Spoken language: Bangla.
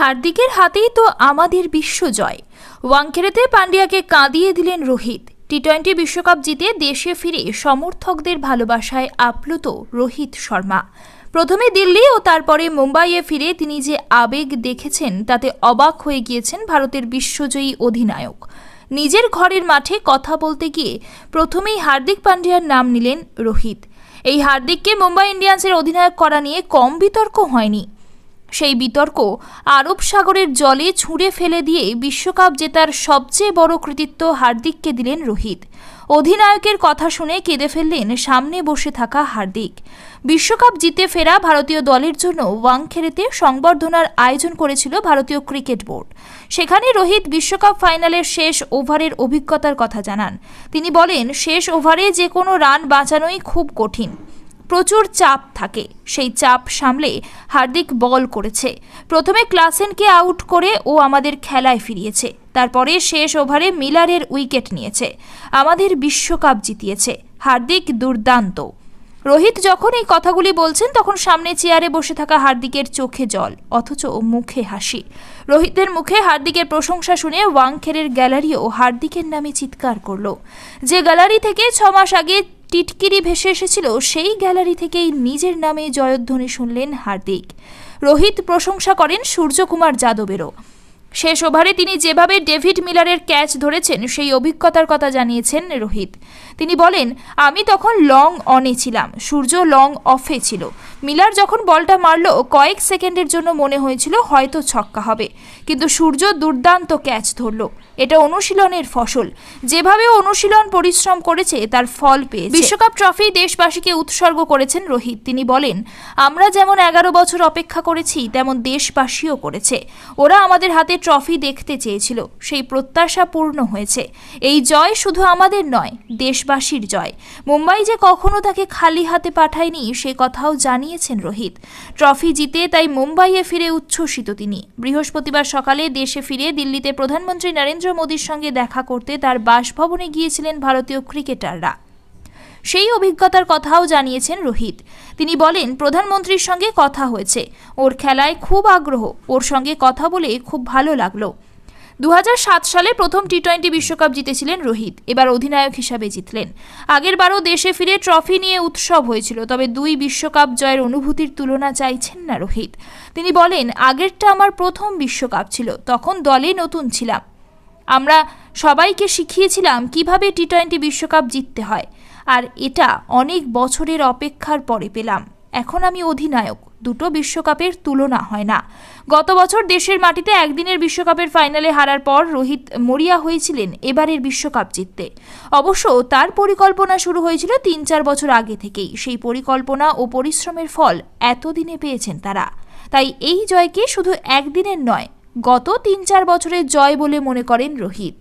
হার্দিকের হাতেই তো আমাদের বিশ্বজয় ওয়াংখেড়েতে পান্ডিয়াকে কাঁদিয়ে দিলেন রোহিত। টি টোয়েন্টি বিশ্বকাপ জিতে দেশে ফিরে সমর্থকদের ভালোবাসায় আপ্লুত রোহিত শর্মা। প্রথমে দিল্লি ও তারপরে মুম্বাইয়ে ফিরে তিনি যে আবেগ দেখেছেন, তাতে অবাক হয়ে গিয়েছেন ভারতের বিশ্বজয়ী অধিনায়ক। নিজের ঘরের মাঠে কথা বলতে গিয়ে প্রথমেই হার্দিক পান্ডিয়ার নাম নিলেন রোহিত। এই হার্দিককে মুম্বাই ইন্ডিয়ান্সের অধিনায়ক করা নিয়ে কম বিতর্ক হয়নি। সেই বিতর্ক আরব সাগরের জলে ছুঁড়ে ফেলে দিয়ে বিশ্বকাপ জেতার সবচেয়ে বড় কৃতিত্ব হার্দিককে দিলেন রোহিত। অধিনায়কের কথা শুনে কেঁদে ফেললেন সামনে বসে থাকা হার্দিক। বিশ্বকাপ জিতে ফেরা ভারতীয় দলের জন্য ওয়াংখেড়েতে সংবর্ধনার আয়োজন করেছিল ভারতীয় ক্রিকেট বোর্ড। সেখানে রোহিত বিশ্বকাপ ফাইনালের শেষ ওভারের অভিজ্ঞতার কথা জানান। তিনি বলেন, শেষ ওভারে যে কোনো রান বাঁচানোই খুব কঠিন। প্রচুর চাপ থাকে। সেই চাপ সামলে হার্দিক বল করেছে। প্রথমে ক্লাসেনকে আউট করে ও আমাদের খেলায় ফিরিয়েছে। তারপরে শেষ ওভারে মিলারের উইকেট নিয়েছে। আমাদের বিশ্বকাপ জিতিয়েছে। হার্দিক দুর্দান্ত। রোহিত যখন এই কথাগুলি বলছেন, তখন সামনে চেয়ারে বসে থাকা হার্দিকের চোখে জল, অথচ মুখে হাসি। রোহিতের মুখে হার্দিকের প্রশংসা শুনে ওয়াংখেরের গ্যালারিও হার্দিকের নামে চিৎকার করল। যে গ্যালারি থেকে ছ মাস আগে টিটকিরি ভেসে এসেছিল সেই গ্যালারি থেকেই নিজের নামে জয়ধ্বনি শুনলেন হার্দিক। রোহিত প্রশংসা করেন সূর্যকুমার যাদবেরও। শেষ ওভারে তিনি যেভাবে ডেভিড মিলারের ক্যাচ ধরেছেন, সেই অভিজ্ঞতার কথা জানিয়েছেন রোহিত। তিনি বলেন, আমি তখন লং অনে ছিলাম, সূর্য লং অফে ছিল। মিলার যখন বলটা মারল, কয়েক সেকেন্ডের জন্য মনে হয়েছিল হয়তো ছক্কা হবে। কিন্তু সূর্য দুর্দান্ত ক্যাচ ধরল। এটা অনুশীলনের ফসল। যেভাবে অনুশীলন পরিশ্রম করেছে, তার ফল পেয়ে বিশ্বকাপ ট্রফি দেশবাসীকে উৎসর্গ করেছেন রোহিত। তিনি বলেন, আমরা যেমন এগারো বছর অপেক্ষা করেছি, তেমন দেশবাসীও করেছে। ওরা আমাদের হাতে ট্রফি দেখতে চেয়েছিল। সেই প্রত্যাশা পূর্ণ হয়েছে। এই জয় শুধু আমাদের নয়, দেশবাসীর জয়। মুম্বাই যে কখনো তাকে খালি হাতে পাঠায়নি, সে কথাও জানিয়েছেন রোহিত। ট্রফি জিতে তাই মুম্বাইয়ে ফিরে উচ্ছ্বসিত তিনি। বৃহস্পতিবার সকালে দেশে ফিরে দিল্লিতে প্রধানমন্ত্রী নরেন্দ্র মোদীর সঙ্গে দেখা করতে তার বাসভবনে গিয়েছিলেন ভারতীয় ক্রিকেটাররা। সেই অভিজ্ঞতার কথাও জানিয়েছেন রোহিত। তিনি বলেন, প্রধানমন্ত্রীর সঙ্গে কথা হয়েছে। ওর খেলায় খুব আগ্রহ। ওর সঙ্গে কথা বলে খুব ভালো লাগল। দু হাজার সাত সালে প্রথম টি টোয়েন্টি বিশ্বকাপ জিতেছিলেন রোহিত। এবার অধিনায়ক হিসাবে জিতলেন। আগেরবারও দেশে ফিরে ট্রফি নিয়ে উৎসব হয়েছিল, তবে দুই বিশ্বকাপ জয়ের অনুভূতির তুলনা চাইছেন না রোহিত। তিনি বলেন, আগেরটা আমার প্রথম বিশ্বকাপ ছিল। তখন দলে নতুন ছিলাম। আমরা সবাইকে শিখিয়েছিলাম কীভাবে টি টোয়েন্টি বিশ্বকাপ জিততে হয়। আর এটা অনেক বছরের অপেক্ষার পরে পেলাম। এখন আমি অধিনায়ক, দুটো বিশ্বকাপের তুলনা হয় না। গত বছর দেশের মাটিতে একদিনের বিশ্বকাপের ফাইনালে হারার পর রোহিত মরিয়া হয়েছিলেন এবারের বিশ্বকাপ জিততে। অবশ্য তার পরিকল্পনা শুরু হয়েছিল তিন চার বছর আগে থেকেই। সেই পরিকল্পনা ও পরিশ্রমের ফল এতদিনে পেয়েছেন তারা। তাই এই জয়কে শুধু একদিনের নয়, গত তিন চার বছরের জয় বলে মনে করেন রোহিত।